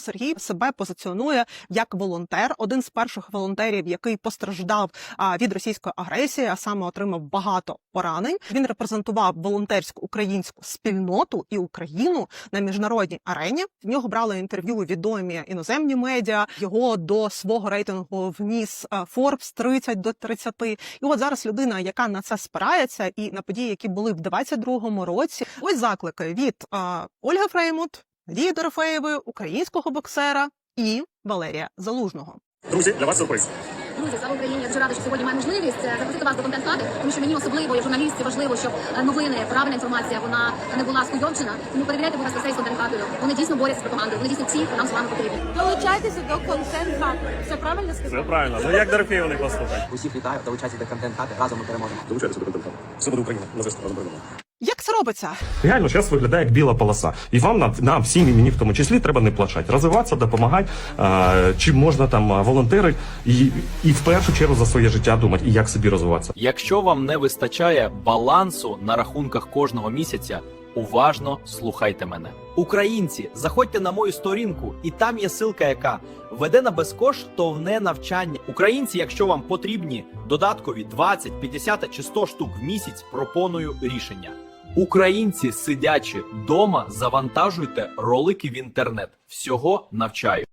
Сергій себе позиціонує як волонтер, один з перших волонтерів, який постраждав від російської агресії, а саме отримав багато поранень. Він репрезентував волонтерську українську спільноту і Україну на міжнародній арені. В нього брали інтерв'ю відомі іноземні медіа. Його до свого рейтингу вніс Forbes 30 до 30. І от зараз людина, яка на це спирається, і на події, які були в 22-му році, ось заклики від Ольги Фреймут, Лії Дорофеєвої, українського боксера і Валерія Залужного. Друзі, для вас сюрприз. Друзі, слава Україні! Я дуже рада, що сьогодні маю можливість е, запросити вас до контент хади, тому що мені особливо, як журналістці, важливо, щоб е, новини, правильна інформація, вона не була скуйовджена. Тому перевіряйте, будь ласка, цей з контент хатою. Вони дійсно борються з пропагандою. Вони дійсно ті, хто нам з вами потрібні. Долучайтеся до контент хати. Все правильно сказав? Все правильно. Ну як Дорофєєва не послухати? Усіх вітаю, долучайтеся до контент хати. Разом ми переможемо. Долучайтеся до контенту. Все буде Україна. На зв'язку разом переможемо. Як це робиться? Реально зараз виглядає як біла полоса. І вам нам, нам всім і мені в тому числі треба не плачати. Розвиватися, допомагати, а, чим можна там волонтери і, і в першу чергу за своє життя думати, і як собі розвиватися. Якщо вам не вистачає балансу на рахунках кожного місяця, уважно слухайте мене. Українці, заходьте на мою сторінку, і там є ссылка, яка веде на безкоштовне навчання. Українці, якщо вам потрібні додаткові 20, 50 чи 100 штук в місяць, пропоную рішення. Українці, сидячи дома, завантажуйте ролики в інтернет. Всього навчаю.